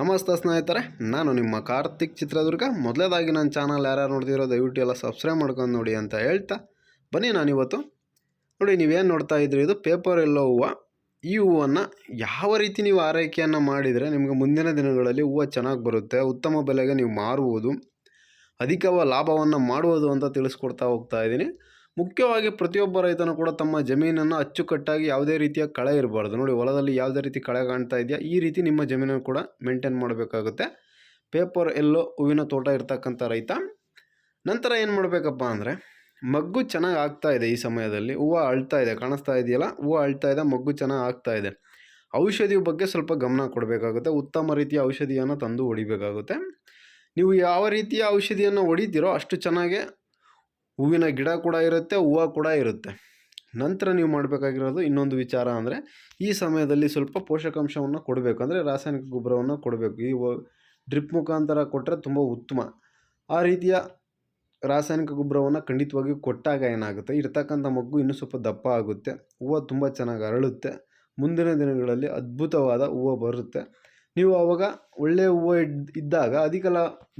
ನಮಸ್ತೆ ಸ್ನೇಹಿತರೆ, ನಾನು ನಿಮ್ಮ ಕಾರ್ತಿಕ್ ಚಿತ್ರದುರ್ಗ. ಮೊದಲೇದಾಗಿ ನನ್ನ ಚಾನಲ್ ಯಾರ್ಯಾರು ನೋಡ್ತಿರೋ ದಯವಿಟ್ಟು ಎಲ್ಲ ಸಬ್ಸ್ಕ್ರೈಬ್ ಮಾಡ್ಕೊಂಡು ನೋಡಿ ಅಂತ ಹೇಳ್ತಾ ಬನ್ನಿ ನಾನಿವತ್ತು. ನೋಡಿ, ನೀವೇನು ನೋಡ್ತಾ ಇದ್ರಿ ಇದು ಪೇಪರ್ ಎಲ್ಲೋ ಹೂವು. ಈ ಹೂವನ್ನು ಯಾವ ರೀತಿ ನೀವು ಆರೈಕೆಯನ್ನು ಮಾಡಿದರೆ ನಿಮಗೆ ಮುಂದಿನ ದಿನಗಳಲ್ಲಿ ಹೂವು ಚೆನ್ನಾಗಿ ಬರುತ್ತೆ, ಉತ್ತಮ ಬೆಲೆಗೆ ನೀವು ಮಾರುವುದು, ಅಧಿಕವ ಲಾಭವನ್ನು ಮಾಡುವುದು ಅಂತ ತಿಳಿಸ್ಕೊಡ್ತಾ ಹೋಗ್ತಾ ಇದ್ದೀನಿ. ಮುಖ್ಯವಾಗಿ ಪ್ರತಿಯೊಬ್ಬ ರೈತನು ಕೂಡ ತಮ್ಮ ಜಮೀನನ್ನು ಅಚ್ಚುಕಟ್ಟಾಗಿ ಯಾವುದೇ ರೀತಿಯ ಕಳೆ ಇರಬಾರ್ದು. ನೋಡಿ, ಹೊಲದಲ್ಲಿ ಯಾವುದೇ ರೀತಿ ಕಳೆ ಕಾಣ್ತಾ ಇದೆಯಾ, ಈ ರೀತಿ ನಿಮ್ಮ ಜಮೀನನ್ನು ಕೂಡ ಮೇಂಟೈನ್ ಮಾಡಬೇಕಾಗುತ್ತೆ. ಪೇಪರ್ ಎಲ್ಲೋ ಹೂವಿನ ತೋಟ ಇರ್ತಕ್ಕಂಥ ರೈತ. ನಂತರ ಏನು ಮಾಡಬೇಕಪ್ಪ ಅಂದರೆ, ಮಗ್ಗು ಚೆನ್ನಾಗಿ ಆಗ್ತಾ ಇದೆ ಈ ಸಮಯದಲ್ಲಿ. ಹೂವು ಅಳ್ತಾ ಇದೆ, ಕಾಣಿಸ್ತಾ ಇದೆಯಲ್ಲ, ಹೂವು ಅಳ್ತಾ ಇದೆ, ಮಗ್ಗು ಚೆನ್ನಾಗಿ ಆಗ್ತಾ ಇದೆ. ಔಷಧಿ ಬಗ್ಗೆ ಸ್ವಲ್ಪ ಗಮನ ಕೊಡಬೇಕಾಗುತ್ತೆ. ಉತ್ತಮ ರೀತಿಯ ಔಷಧಿಯನ್ನು ತಂದು ಹೊಡಿಬೇಕಾಗುತ್ತೆ. ನೀವು ಯಾವ ರೀತಿಯ ಔಷಧಿಯನ್ನು ಹೊಡಿತೀರೋ ಅಷ್ಟು ಚೆನ್ನಾಗಿ ಹೂವಿನ ಗಿಡ ಕೂಡ ಇರುತ್ತೆ, ಹೂವು ಕೂಡ ಇರುತ್ತೆ. ನಂತರ ನೀವು ಮಾಡಬೇಕಾಗಿರೋದು ಇನ್ನೊಂದು ವಿಚಾರ ಅಂದರೆ, ಈ ಸಮಯದಲ್ಲಿ ಸ್ವಲ್ಪ ಪೋಷಕಾಂಶವನ್ನು ಕೊಡಬೇಕು. ಅಂದರೆ ರಾಸಾಯನಿಕ ಗೊಬ್ಬರವನ್ನು ಕೊಡಬೇಕು. ಈ ಡ್ರಿಪ್ ಮುಖಾಂತರ ಕೊಟ್ಟರೆ ತುಂಬ ಉತ್ತಮ. ಆ ರೀತಿಯ ರಾಸಾಯನಿಕ ಗೊಬ್ಬರವನ್ನು ಖಂಡಿತವಾಗಿ ಕೊಟ್ಟಾಗ ಏನಾಗುತ್ತೆ? ಇರ್ತಕ್ಕಂಥ ಮಗ್ಗು ಇನ್ನೂ ಸ್ವಲ್ಪ ದಪ್ಪ ಆಗುತ್ತೆ. ಹೂವು ತುಂಬ ಚೆನ್ನಾಗಿ ಅರಳುತ್ತೆ. ಮುಂದಿನ ದಿನಗಳಲ್ಲಿ ಅದ್ಭುತವಾದ ಹೂವು ಬರುತ್ತೆ. ನೀವು ಆವಾಗ ಒಳ್ಳೆಯ ಹೂವು ಇದ್ದಾಗ ಅಧಿಕ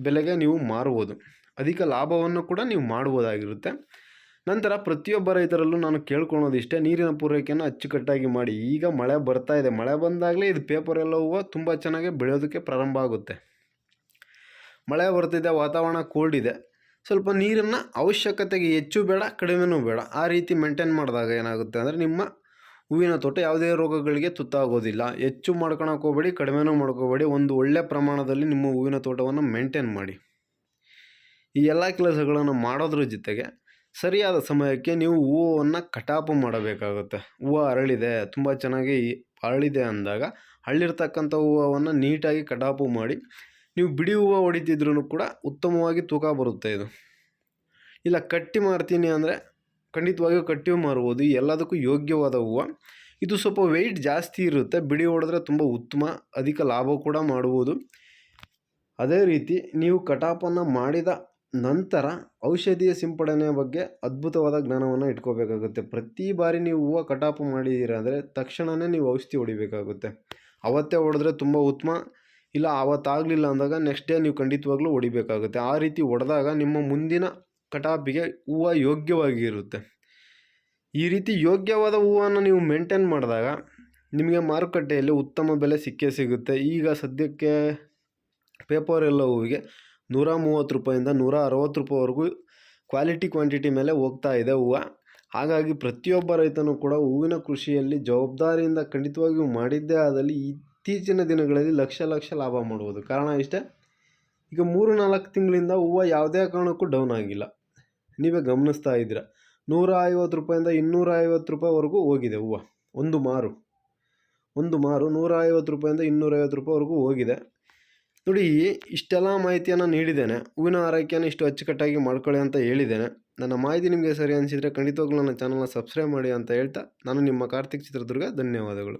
ಬೆಲೆಗೆ ನೀವು ಮಾರುವುದು ಅಧಿಕ ಲಾಭವನ್ನು ಕೂಡ ನೀವು ಮಾಡ್ಬೋದಾಗಿರುತ್ತೆ. ನಂತರ ಪ್ರತಿಯೊಬ್ಬ ರೈತರಲ್ಲೂ ನಾನು ಕೇಳ್ಕೊಳೋದಿಷ್ಟೇ ನೀರಿನ ಪೂರೈಕೆಯನ್ನು ಅಚ್ಚುಕಟ್ಟಾಗಿ ಮಾಡಿ. ಈಗ ಮಳೆ ಬರ್ತಾ ಇದೆ. ಮಳೆ ಬಂದಾಗಲೇ ಇದು ಪೇಪರ್ ಎಲ್ಲ ಹೂವು ತುಂಬ ಚೆನ್ನಾಗಿ ಬೆಳೆಯೋದಕ್ಕೆ ಪ್ರಾರಂಭ ಆಗುತ್ತೆ. ಮಳೆ ಬರ್ತಿದೆ, ವಾತಾವರಣ ಕೋಲ್ಡ್ ಇದೆ. ಸ್ವಲ್ಪ ನೀರನ್ನು ಅವಶ್ಯಕತೆಗೆ ಹೆಚ್ಚು ಬೇಡ, ಕಡಿಮೆನೂ ಬೇಡ. ಆ ರೀತಿ ಮೇಂಟೈನ್ ಮಾಡಿದಾಗ ಏನಾಗುತ್ತೆ ಅಂದರೆ ನಿಮ್ಮ ಹೂವಿನ ತೋಟ ಯಾವುದೇ ರೋಗಗಳಿಗೆ ತುತ್ತಾಗೋದಿಲ್ಲ. ಹೆಚ್ಚು ಮಾಡ್ಕೊಳಕ್ಕೆ ಹೋಗಬೇಡಿ, ಕಡಿಮೆನೂ ಮಾಡ್ಕೋಬೇಡಿ ಒಂದು ಒಳ್ಳೆಯ ಪ್ರಮಾಣದಲ್ಲಿ ನಿಮ್ಮ ಹೂವಿನ ತೋಟವನ್ನು ಮೇಂಟೈನ್ ಮಾಡಿ. ಈ ಎಲ್ಲ ಕೆಲಸಗಳನ್ನು ಮಾಡೋದ್ರ ಜೊತೆಗೆ ಸರಿಯಾದ ಸಮಯಕ್ಕೆ ನೀವು ಹೂವನ್ನು ಕಟಾಪು ಮಾಡಬೇಕಾಗುತ್ತೆ. ಹೂವು ಅರಳಿದೆ, ತುಂಬ ಚೆನ್ನಾಗಿ ಅರಳಿದೆ ಅಂದಾಗ ಅರಳಿರ್ತಕ್ಕಂಥ ಹೂವನ್ನು ನೀಟಾಗಿ ಕಟಾಪು ಮಾಡಿ ನೀವು ಬಿಡಿ ಹೂವು ಹೊಡಿತಿದ್ರೂ ಕೂಡ ಉತ್ತಮವಾಗಿ ತೂಕ ಬರುತ್ತೆ ಇದು. ಇಲ್ಲ, ಕಟ್ಟಿ ಮಾರ್ತೀನಿ ಅಂದರೆ ಖಂಡಿತವಾಗಿಯೂ ಕಟ್ಟಿಯೂ ಮಾರ್ಬೋದು. ಎಲ್ಲದಕ್ಕೂ ಯೋಗ್ಯವಾದ ಹೂವು. ಇದು ಸ್ವಲ್ಪ ವೆಯ್ಟ್ ಜಾಸ್ತಿ ಇರುತ್ತೆ. ಬಿಡಿ ಹೊಡೆದ್ರೆ ತುಂಬ ಉತ್ತಮ, ಅಧಿಕ ಲಾಭ ಕೂಡ ಮಾಡ್ಬೋದು. ಅದೇ ರೀತಿ ನೀವು ಕಟಾಪನ್ನು ಮಾಡಿದ ನಂತರ ಔಷಧಿಯ ಸಿಂಪಡಣೆಯ ಬಗ್ಗೆ ಅದ್ಭುತವಾದ ಜ್ಞಾನವನ್ನು ಇಟ್ಕೋಬೇಕಾಗುತ್ತೆ. ಪ್ರತಿ ಬಾರಿ ನೀವು ಹೂವು ಕಟಾಪು ಮಾಡಿದ್ದೀರ ಅಂದರೆ ತಕ್ಷಣವೇ ನೀವು ಔಷಧಿ ಹೊಡಿಬೇಕಾಗುತ್ತೆ. ಅವತ್ತೇ ಹೊಡೆದ್ರೆ ತುಂಬ ಉತ್ತಮ. ಇಲ್ಲ ಆವತ್ತಾಗಲಿಲ್ಲ ಅಂದಾಗ ನೆಕ್ಸ್ಟ್ ಡೇ ನೀವು ಖಂಡಿತವಾಗ್ಲೂ ಹೊಡಿಬೇಕಾಗುತ್ತೆ. ಆ ರೀತಿ ಹೊಡೆದಾಗ ನಿಮ್ಮ ಮುಂದಿನ ಕಟಾಪಿಗೆ ಹೂವು ಯೋಗ್ಯವಾಗಿರುತ್ತೆ. ಈ ರೀತಿ ಯೋಗ್ಯವಾದ ಹೂವನ್ನು ನೀವು ಮೇಂಟೈನ್ ಮಾಡಿದಾಗ ನಿಮಗೆ ಮಾರುಕಟ್ಟೆಯಲ್ಲಿ ಉತ್ತಮ ಬೆಲೆ ಸಿಕ್ಕೇ ಸಿಗುತ್ತೆ. ಈಗ ಸದ್ಯಕ್ಕೆ ಪೇಪರ್ ಎಲ್ಲ ಹೂವಿಗೆ ನೂರ ಮೂವತ್ತು ರೂಪಾಯಿಂದ ನೂರ ಅರವತ್ತು ರೂಪಾಯಿವರೆಗೂ ಕ್ವಾಲಿಟಿ ಕ್ವಾಂಟಿಟಿ ಮೇಲೆ ಹೋಗ್ತಾ ಇದೆ ಹೂವು. ಹಾಗಾಗಿ ಪ್ರತಿಯೊಬ್ಬ ರೈತನೂ ಕೂಡ ಹೂವಿನ ಕೃಷಿಯಲ್ಲಿ ಜವಾಬ್ದಾರಿಯಿಂದ ಖಂಡಿತವಾಗಿಯೂ ಮಾಡಿದ್ದೇ ಆದಲ್ಲಿ ಇತ್ತೀಚಿನ ದಿನಗಳಲ್ಲಿ ಲಕ್ಷ ಲಕ್ಷ ಲಾಭ ಮಾಡುವುದು. ಕಾರಣ ಇಷ್ಟೇ, ಈಗ ಮೂರು ನಾಲ್ಕು ತಿಂಗಳಿಂದ ಹೂವು ಯಾವುದೇ ಕಾರಣಕ್ಕೂ ಡೌನ್ ಆಗಿಲ್ಲ. ನೀವೇ ಗಮನಿಸ್ತಾ ಇದ್ದೀರ ನೂರ ಐವತ್ತು ರೂಪಾಯಿಂದ ಇನ್ನೂರ ಐವತ್ತು ರೂಪಾಯಿವರೆಗೂ ಹೋಗಿದೆ ಹೂವು. ಒಂದು ಮಾರು ಒಂದು ಮಾರು ನೂರ ಐವತ್ತು ರೂಪಾಯಿಂದ ಇನ್ನೂರೈವತ್ತು ರೂಪಾಯಿವರೆಗೂ ಹೋಗಿದೆ. ನೋಡಿ, ಇಷ್ಟೆಲ್ಲ ಮಾಹಿತಿಯನ್ನು ನೀಡಿದ್ದೇನೆ. ಹೂವಿನ ಆರೈಕೆಯನ್ನು ಇಷ್ಟು ಅಚ್ಚುಕಟ್ಟಾಗಿ ಮಾಡ್ಕೊಳ್ಳಿ ಅಂತ ಹೇಳಿದ್ದೇನೆ. ನನ್ನ ಮಾಹಿತಿ ನಿಮಗೆ ಸರಿ ಅನಿಸಿದರೆ ಖಂಡಿತವಾಗ್ಲೂ ನನ್ನ ಚಾನಲ್ನ ಸಬ್ಸ್ಕ್ರೈಬ್ ಮಾಡಿ ಅಂತ ಹೇಳ್ತಾ, ನಾನು ನಿಮ್ಮ ಕಾರ್ತಿಕ್ ಚಿತ್ರದುರ್ಗ, ಧನ್ಯವಾದಗಳು.